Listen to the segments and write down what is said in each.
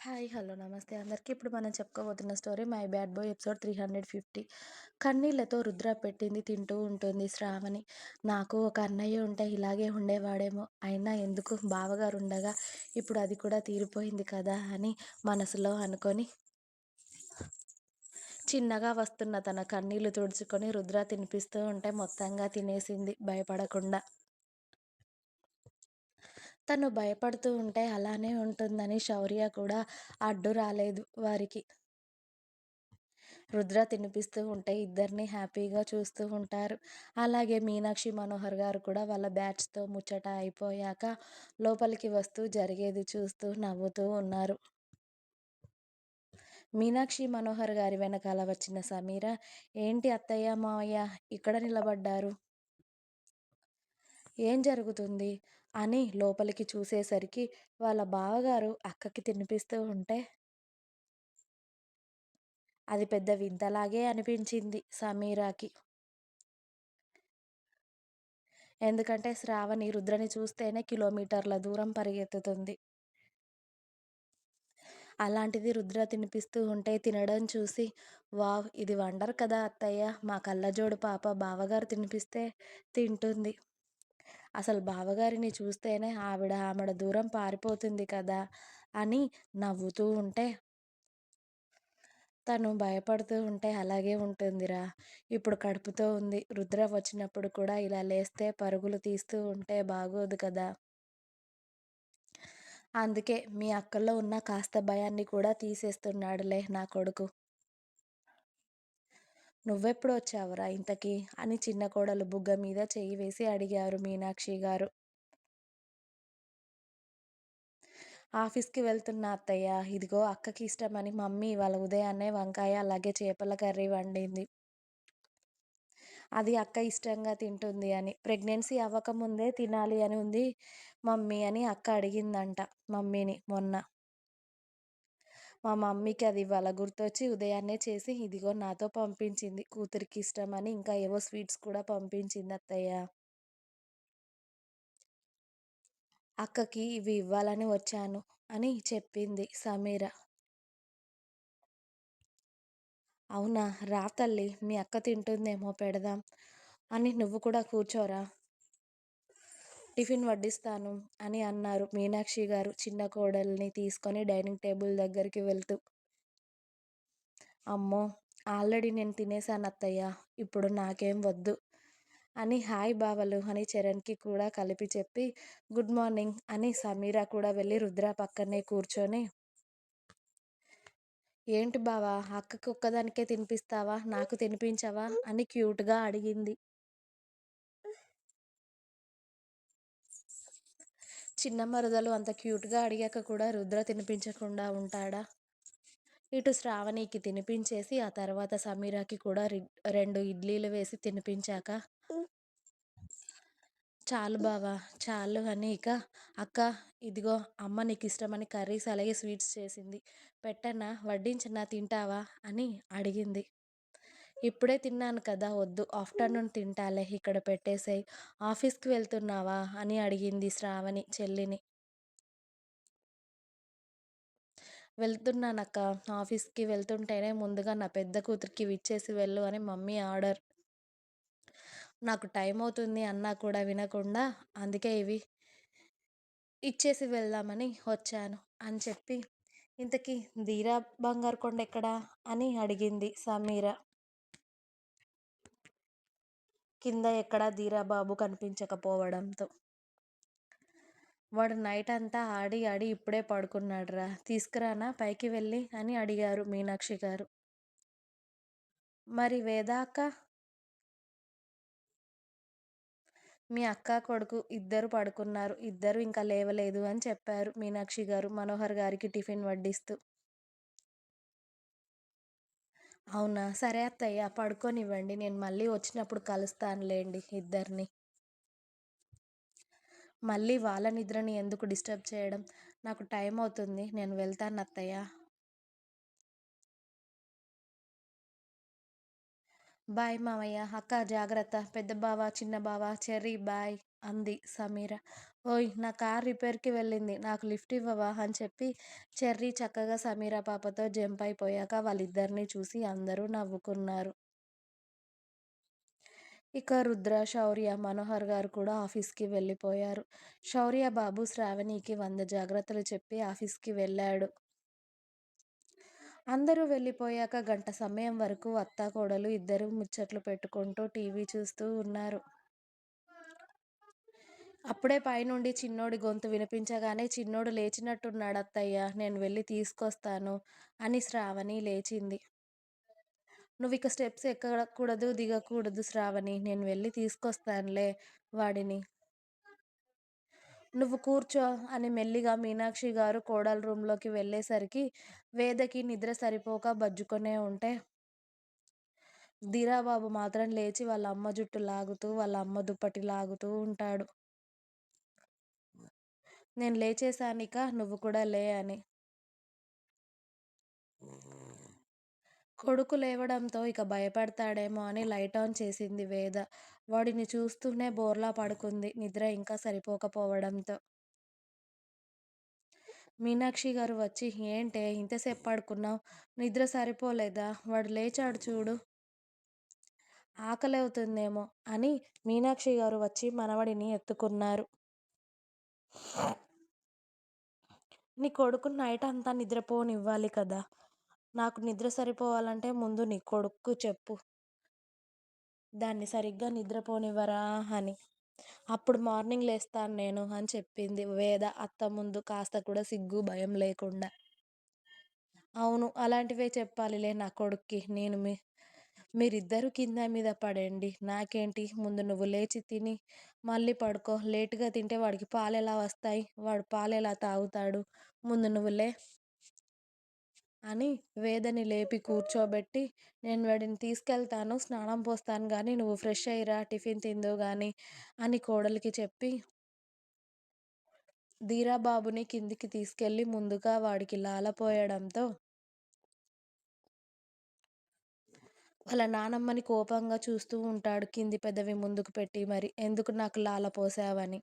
Hi hello నమస్తే. అందరికీ ఇప్పుడు మనం చెప్పుకోబోతున్న story my bad boy episode three hundred fifty. కన్నీళ్ళతో Rudra పెట్టింది తింటూ ఉంటుంది శ్రావణి. నాకు ఒక అన్నయ్య ఉంటే ఇలాగే ఉండేవాడేమో. అయినా ఎందుకు బావగారు ఉండగా ఇప్పుడు అది కూడా తీరిపోయింది కదా అని మనసులో అనుకొని చిన్నగా వస్తున్న తన కన్నీళ్ళు తుడుచుకొని రుద్ర తినిపిస్తూ ఉంటే మొత్తంగా తినేసింది. భయపడకుండా తను భయపడుతూ ఉంటే అలానే ఉంటుందని శౌర్య కూడా అడ్డు రాలేదు వారికి. రుద్ర తినిపిస్తూ ఉంటే ఇద్దరిని హ్యాపీగా చూస్తూ ఉంటారు. అలాగే మీనాక్షి మనోహర్ గారు కూడా వాళ్ళ బ్యాచ్తో ముచ్చట అయిపోయాక లోపలికి వస్తూ జరిగేది చూస్తూ నవ్వుతూ ఉన్నారు. మీనాక్షి మనోహర్ గారి వెనకాల వచ్చిన సమీర ఏంటి అత్తయ్య మావయ్య ఇక్కడ నిలబడ్డారు? ఏం జరుగుతుంది? అని లోపలికి చూసేసరికి వాళ్ళ బావగారు అక్కకి తినిపిస్తూ ఉంటే అది పెద్ద వింతలాగే అనిపించింది సమీరాకి. ఎందుకంటే శ్రావణి రుద్రని చూస్తేనే కిలోమీటర్ల దూరం పరిగెత్తుతుంది. అలాంటిది రుద్ర తినిపిస్తూ ఉంటే తినడం చూసి వావ్ ఇది వండర్ కదా అత్తయ్య మా కళ్ళజోడు పాప బావగారు తినిపిస్తే తింటుంది. అసలు బావగారిని చూస్తేనే ఆవిడ ఆమెడ దూరం పారిపోతుంది కదా అని నవ్వుతూ ఉంటే తను భయపడుతూ ఉంటే అలాగే ఉంటుందిరా. ఇప్పుడు కడుపుతో ఉంది. రుద్ర వచ్చినప్పుడు కూడా ఇలా లేస్తే పరుగులు తీస్తూ ఉంటే బాగోదు కదా. అందుకే మీ అక్కల్లో ఉన్న కాస్త భయాన్ని కూడా తీసేస్తున్నాడులే నా కొడుకు. నువ్వెప్పుడు వచ్చావురా ఇంతకీ? అని చిన్న కోడలు బుగ్గ మీద చెయ్యి వేసి అడిగారు మీనాక్షి గారు. ఆఫీస్కి వెళ్తున్న అత్తయ్య. ఇదిగో అక్కకి ఇష్టమని మమ్మీ వాళ్ళ ఉదయాన్నే వంకాయ అలాగే చేపల కర్రీ వండింది. అది అక్క ఇష్టంగా తింటుంది అని. ప్రెగ్నెన్సీ అవ్వకముందే తినాలి అని ఉంది మమ్మీ అని అక్క అడిగిందంట మమ్మీని మొన్న. మా మమ్మీకి అది ఇవాళ గుర్తొచ్చి ఉదయాన్నే చేసి ఇదిగో నాతో పంపించింది. కూతురికి ఇష్టమని ఇంకా ఏవో స్వీట్స్ కూడా పంపించింది అత్తయ్య. అక్కకి ఇవి ఇవ్వాలని వచ్చాను అని చెప్పింది సమీర. అవునా? రా తల్లి మీ అక్క తింటుందేమో పెడదాం అని నువ్వు కూడా కూర్చోరా. టిఫిన్ వడ్డిస్తాను అని అన్నారు మీనాక్షి గారు చిన్న కోడల్ని తీసుకొని డైనింగ్ టేబుల్ దగ్గరికి వెళ్తూ. అమ్మో ఆల్రెడీ నేను తినేసాను అత్తయ్య ఇప్పుడు నాకేం వద్దు అని హాయ్ బావలు అని చరణ్కి కూడా కలిపి చెప్పి గుడ్ మార్నింగ్ అని సమీర కూడా వెళ్ళి రుద్ర పక్కనే కూర్చొని ఏంటి బావా అక్కకి ఒక్కదానికే తినిపిస్తావా నాకు తినిపించవా అని క్యూట్గా అడిగింది. చిన్న మరదలు అంత క్యూట్గా అడిగాక కూడా రుద్ర తినిపించకుండా ఉంటాడా? ఇటు శ్రావణికి తినిపించేసి ఆ తర్వాత సమీరాకి కూడా రెండు ఇడ్లీలు వేసి తినిపించాక చాలు బావా చాలు అని ఇక అక్క ఇదిగో అమ్మ నీకు ఇష్టమని కర్రీస్ అలాగే స్వీట్స్ చేసింది. పెట్టనా వడ్డించనా తింటావా? అని అడిగింది. ఇప్పుడే తిన్నాను కదా వద్దు. ఆఫ్టర్నూన్ తింటాలే ఇక్కడ పెట్టేసేయ్. ఆఫీస్కి వెళ్తున్నావా? అని అడిగింది శ్రావణి చెల్లిని. వెళ్తున్నానక్క. ఆఫీస్కి వెళ్తుంటేనే ముందుగా నా పెద్ద కూతురికి విచ్చేసి వెళ్ళు అని మమ్మీ ఆర్డర్. నాకు టైం అవుతుంది అన్నా కూడా వినకుండా అందుకే ఇవి ఇచ్చేసి వెళ్దామని వచ్చాను అని చెప్పి ఇంతకీ ధీరా బంగారు కొండ ఎక్కడా? అని అడిగింది సమీర. కింద ఎక్కడా ధీరాబాబు కనిపించకపోవడంతో. వాడు నైట్ అంతా ఆడి ఆడి ఇప్పుడే పడుకున్నాడురా తీసుకురానా పైకి వెళ్ళి అని అడిగారు మీనాక్షి గారు. మరి వేదాక అక్క? మీ అక్క కొడుకు ఇద్దరు పడుకున్నారు ఇద్దరు ఇంకా లేవలేదు అని చెప్పారు మీనాక్షి గారు మనోహర్ గారికి టిఫిన్ వడ్డిస్తూ. అవునా? సరే అత్తయ్య పడుకోనివ్వండి. నేను మళ్ళీ వచ్చినప్పుడు కలుస్తానులేండి ఇద్దరిని. మళ్ళీ వాళ్ళ నిద్రని ఎందుకు డిస్టర్బ్ చేయడం? నాకు టైం అవుతుంది. నేను వెళ్తాను అత్తయ్య. బాయ్ మామయ్య. అక్క జాగ్రత్త. పెద్ద బావ చిన్న బావ చెర్రీ బాయ్ అంది సమీర. ఓయ్! నా కార్ రిపేర్కి వెళ్ళింది. నాకు లిఫ్ట్ ఇవ్వవా? అని చెప్పి చెర్రీ చక్కగా సమీర పాపతో జంప్ అయిపోయాక వాళ్ళిద్దరినీ చూసి అందరూ నవ్వుకున్నారు. ఇక రుద్ర శౌర్య మనోహర్ గారు కూడా ఆఫీస్కి వెళ్ళిపోయారు. శౌర్య బాబు శ్రావణికి వంద జాగ్రత్తలు చెప్పి ఆఫీస్కి వెళ్ళాడు. అందరూ వెళ్ళిపోయాక గంట సమయం వరకు అత్తా కోడలు ఇద్దరు ముచ్చట్లు పెట్టుకుంటూ టీవీ చూస్తూ ఉన్నారు. అప్పుడే పైనుండి చిన్నోడి గొంతు వినిపించగానే చిన్నోడు లేచినట్టున్నాడు అత్తయ్య నేను వెళ్ళి తీసుకొస్తాను అని శ్రావణి లేచింది. నువ్వు ఇక స్టెప్స్ ఎక్కకూడదు దిగకూడదు శ్రావణి నేను వెళ్ళి తీసుకొస్తానులే వాడిని. నువ్వు కూర్చో అని మెల్లిగా మీనాక్షి గారు కోడల రూంలోకి వెళ్ళేసరికి వేదకి నిద్ర సరిపోక బజ్జుకొనే ఉంటే ధీరాబాబు మాత్రం లేచి వాళ్ళ అమ్మ జుట్టు లాగుతూ వాళ్ళ అమ్మ దుప్పటి లాగుతూ ఉంటాడు. నేను లేచేశానిక నువ్వు కూడా లే అని. కొడుకు లేవడంతో ఇక భయపడతాడేమో అని లైట్ ఆన్ చేసింది వేద. వాడిని చూస్తూనే బోర్లా పడుకుంది. నిద్ర ఇంకా సరిపోకపోవడంతో. మీనాక్షి గారు వచ్చి ఏంటే ఇంతసేపు పడుకున్నావు? నిద్ర సరిపోలేదా? వాడు లేచాడు చూడు. ఆకలి అవుతుందేమో అని మీనాక్షి గారు వచ్చి మనవడిని ఎత్తుకున్నారు. నీ కొడుకు నైట్ అంతా నిద్రపోనివ్వాలి కదా. నాకు నిద్ర సరిపోవాలంటే ముందు నీ కొడుకు చెప్పు. దాన్ని సరిగ్గా నిద్రపోనివ్వరా అని. అప్పుడు మార్నింగ్ లేస్తాను నేను అని చెప్పింది వేద అత్త ముందు కాస్త కూడా సిగ్గు భయం లేకుండా. అవును అలాంటివే చెప్పాలిలే నా కొడుక్కి. నేను మీ మీరిద్దరూ కింద మీద పడండి. నాకేంటి? ముందు నువ్వు లేచి తిని మళ్ళీ పడుకో. లేటుగా తింటే వాడికి పాలు ఎలా వస్తాయి? వాడు పాలు ఎలా తాగుతాడు? ముందు నువ్వు లే అని వేదని లేపి కూర్చోబెట్టి నేను వాడిని తీసుకెళ్తాను స్నానం పోస్తాను కానీ నువ్వు ఫ్రెష్ అయ్యిరా టిఫిన్ తిందో కానీ అని కోడలికి చెప్పి ధీరాబాబుని కిందికి తీసుకెళ్ళి ముందుగా వాడికి లాలపోయడంతో వాళ్ళ నానమ్మని కోపంగా చూస్తూ ఉంటాడు. కింది పెదవి ముందుకు పెట్టి మరి ఎందుకు నాకు లాల పోసావని?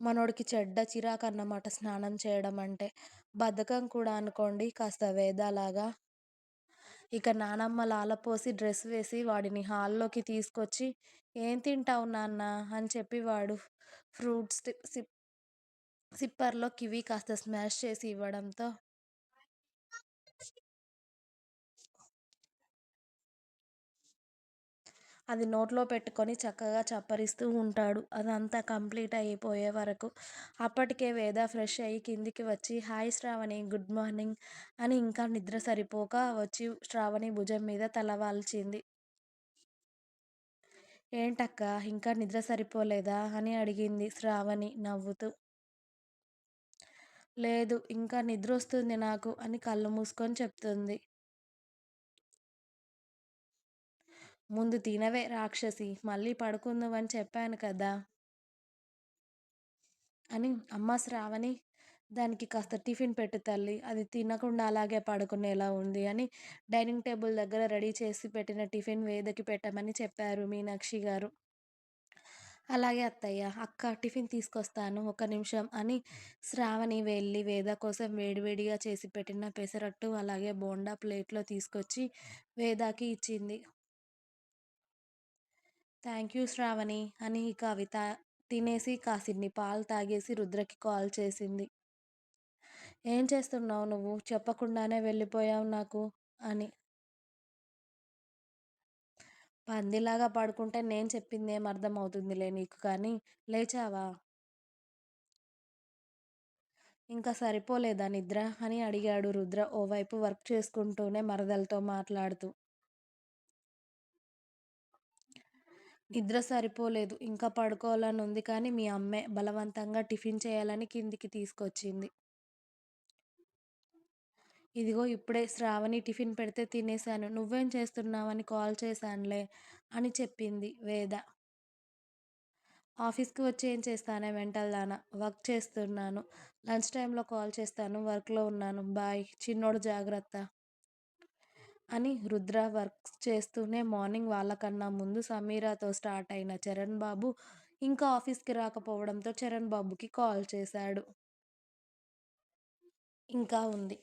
మనోడికి చెడ్డ చిరాకు అన్నమాట స్నానం చేయడం అంటే. బద్ధకం కూడా అనుకోండి కాస్త వేదాలాగా. ఇక నానమ్మ లాలపోసి డ్రెస్ వేసి వాడిని హాల్లోకి తీసుకొచ్చి ఏం తింటావు నాన్న? అని చెప్పి వాడు ఫ్రూట్స్ సిప్ సిప్పర్లో కివి కాస్త స్మాష్ చేసి ఇవ్వడంతో అది నోట్లో పెట్టుకొని చక్కగా చప్పరిస్తూ ఉంటాడు. అదంతా కంప్లీట్ అయిపోయే వరకు అప్పటికే వేద ఫ్రెష్ అయ్యి కిందికి వచ్చి హాయ్ శ్రావణి గుడ్ మార్నింగ్ అని ఇంకా నిద్ర సరిపోక వచ్చి శ్రావణి భుజం మీద తలవాల్చింది ఏంటక్క ఇంకా నిద్ర సరిపోలేదా? అని అడిగింది శ్రావణి నవ్వుతూ. లేదు ఇంకా నిద్ర వస్తుంది నాకు అని కళ్ళు మూసుకొని చెప్తుంది. ముందు తినవే రాక్షసి మళ్ళీ పడుకుందామని చెప్పాను కదా! అని అమ్మ శ్రావణి దానికి కాస్త టిఫిన్ పెట్టు తల్లి అది తినకుండా అలాగే పడుకునేలా ఉంది అని డైనింగ్ టేబుల్ దగ్గర రెడీ చేసి పెట్టిన టిఫిన్ వేదకి పెట్టమని చెప్పారు మీనాక్షి గారు. అలాగే అత్తయ్య అక్క టిఫిన్ తీసుకొస్తాను ఒక నిమిషం అని శ్రావణి వెళ్ళి వేద కోసం వేడివేడిగా చేసి పెట్టిన పెసరట్టు అలాగే బోండా ప్లేట్లో తీసుకొచ్చి వేదాకి ఇచ్చింది. థ్యాంక్ యూ శ్రావణి అని కవిత తా తినేసి కాసిన్ని పాలు తాగేసి రుద్రకి కాల్ చేసింది. ఏం చేస్తున్నావు నువ్వు? చెప్పకుండానే వెళ్ళిపోయావు నాకు అని. పందిలాగా పడుకుంటే నేను చెప్పింది ఏం అర్థమవుతుందిలే నీకు కానీ లేచావా? ఇంకా సరిపోలేదా నిద్ర? అని అడిగాడు రుద్ర ఓవైపు వర్క్ చేసుకుంటూనే మరదలతో మాట్లాడుతూ. నిద్ర సరిపోలేదు. ఇంకా పడుకోవాలని ఉంది కానీ మీ అమ్మే బలవంతంగా టిఫిన్ చేయాలని కిందికి తీసుకొచ్చింది. ఇదిగో ఇప్పుడే శ్రావణి టిఫిన్ పెడితే తినేశాను. నువ్వేం చేస్తున్నావని కాల్ చేశానులే అని చెప్పింది వేద. ఆఫీస్కి వచ్చి ఏం చేస్తానే వెంటల్దానా వర్క్ చేస్తున్నాను. లంచ్ టైంలో కాల్ చేస్తాను. వర్క్లో ఉన్నాను. బాయ్. చిన్నోడు జాగ్రత్త. అని రుద్ర వర్క్ చేస్తూనే మార్నింగ్ వాళ్ళకన్నా ముందు సమీరాతో స్టార్ట్ అయిన చరణ్ బాబు ఇంకా ఆఫీస్కి రాకపోవడంతో చరణ్ బాబుకి కాల్ చేశాడు. ఇంకా ఉంది.